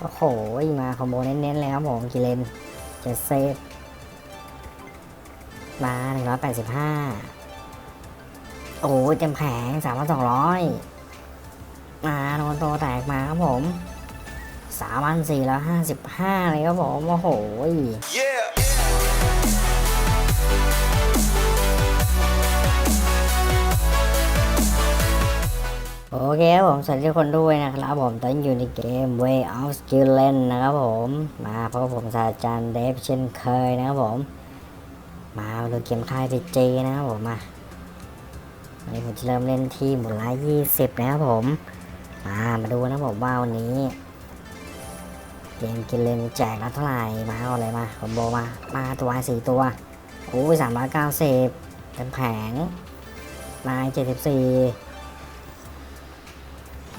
โอ้โห มาคอมโบเน้นๆเลยครับผมกิเลนเจ็ดเซฟมาหนึ่งร้อยแปดสิบห้าโอ้โหเต็มแผงสามพันสองร้อยมาโดนโตแตกมาครับผมสามพันสี่ร้อยห้าสิบห้าเลยครับผม โอ้โห Yeah. โอเคครับผมสวัสดีทุกคนด้วยนะครับผมตอนอยู่ในเกม Way of Skill l e n นะครับผม มาเพราะผมศาสตราจารย์เดฟเช่นเคยนะครับผม มาดูเกมค่ายจีจีนะครับผมมาวันนี้ผมจะเริ่มเล่นที่หมุนละยี่สิบนะครับผม มามาดูนะครับผมว่าวันนี้ เกมกินเลนแจกแล้วเท่าไหร่มาเอาอะไรมาคอมโบมามาตัวสี่ตัวโอ้ยสามร้อยเก้าสิบเป็นแผงมายเจ็ดสิบสี่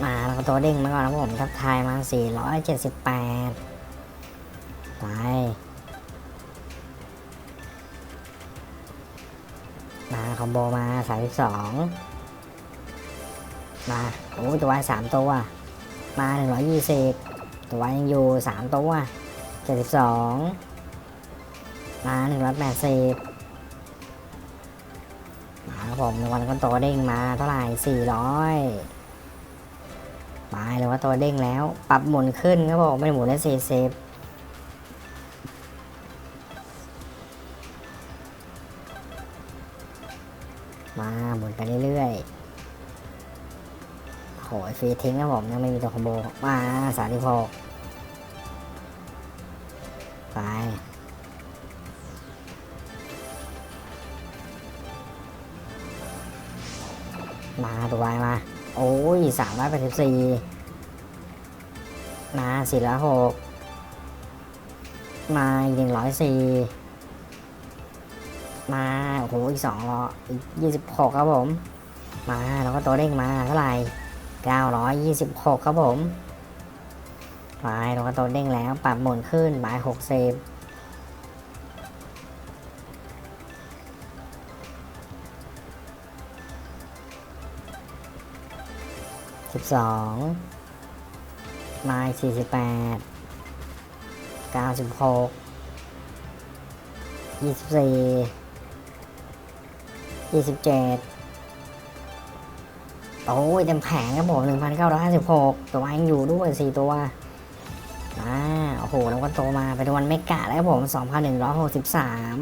มาแล้วก็ตัวเด้งมาก่อนนะผมทักทายมา 478 ไป มาคอมโบมา 32 มาโอ้ตัวสามตัว มา 120 ตัวยังอยู่ 3 ตัว 72 มา 180มาครับผมในวันก็ตัวเด้งมาเท่าไหร่400 ไปเลยว่าตัวเด้งแล้ว ปรับหมุนขึ้นครับผมไม่ได้หมุนได้สี่สิบมาหมุนไปเรื่อยๆโหยฟรีทิ้งครับผมยังไม่มีตัวคอมโบมาสามสิบหกไปมาตัววายมา โอ้ยสามร้อยแปดสิบสี่มาสี่ร้อยหกมาอีกหนึ่งร้อยสี่มาโอ้โหอีกสองร้อยอีกยี่สิบหกครับผม มาแล้วก็ตัวเด้งมาเท่าไหร่เก้าร้อยยี่สิบหกครับผมไปแล้วก็ตัวเด้งแล้วปรับหมุนขึ้นบายหกเซ สิบสองไมล์สี่สิบแปดเก้าสิบหกยี่สิบสี่ยี่สิบเจ็ดโอ้ยเต็มแผงครับผมหนึ่งพันเก้าร้อยห้าสิบหกตัวเองอยู่ด้วยสี่ตัวอ่าโอ้โหแล้วก็โตมาไปดูวันเมกะแล้วครับผมสองพันหนึ่งร้อยหกสิบสาม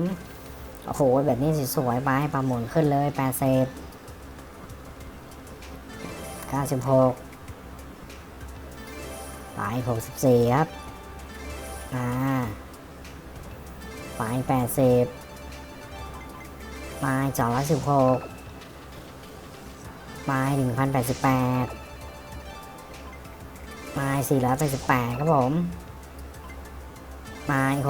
โอ้โหแบบนี้สวยๆไปประมูลขึ้นเลยแปเซต 96ปลาย64 ครับ อ่าปลาย80ปลาย216ปลาย1088ปลาย488 ครับผมปลาย624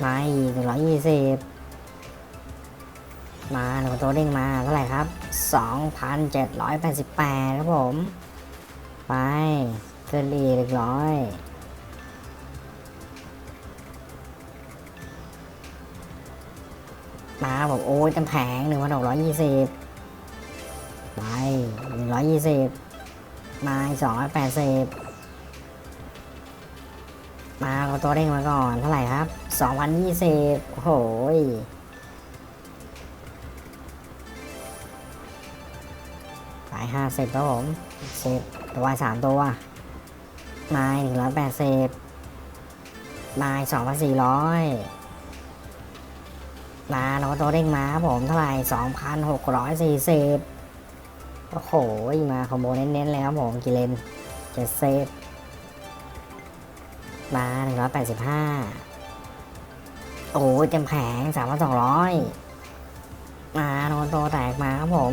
ปลาย120 มาหนึ่งตัวเด้งมาเท่าไหร่ครับสองพันเจ็ดร้อยแปดสิบแปดครับผม ไปเกินอีกเรียบร้อยมาบอกโอ้ยเต็มแผงหนึ่งพันหกร้อยยี่สิบไปหนึ่งร้อยยี่สิบมาสองร้อยแปดสิบมาเอาตัวเด้งมาก่อนเท่าไหร่ครับสองพันยี่สิบโอ้โห ยไปห้าสิบครับผมสิบตัวสามตัวไม้หนึ่งร้อยแปดสิบไม้สองพันสี่ร้อยมาแล้วก็ตัวเด้งมาครับผมเท่าไหร่สองพันหกร้อยสี่สิบโอ้โหมาคอมโบเน้นๆเลยครับผมกิเลนเจ็ดเซฟมาหนึ่งร้อยแปดสิบห้าโอ้ยเต็มแผงสามพันสองร้อยมาโดนตัวแตกมาครับผม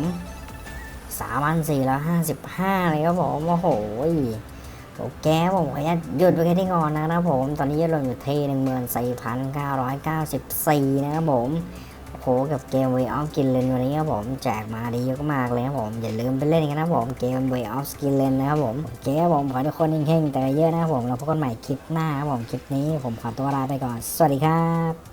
สามพันสี่ร้อยห้าสิบห้าเลยครับผมโอ้โหโอเคผมขออนุญาตหยุดไปแค่ที่ก่อนนะครับผม ตอนนี้ยอดลงอยู่ที่หนึ่งหมื่นสี่พันเก้าร้อยเก้าสิบสี่นะครับผมโอ้โหกับเกม Way of Skin l e n วันนี้ครับผมแจกมาดีเยอะมากเลยครับผมอย่าลืมไปเล่นกันนะครับผมเกม Way of Skin l e n นะครับผมโอเคครับผมขอทุกคนเฮงๆแต่เยอะนะครับผมเราพบกันใหม่คลิปหน้าครับผมคลิปนี้ผมขอตัวลาไปก่อน สวัสดีครับ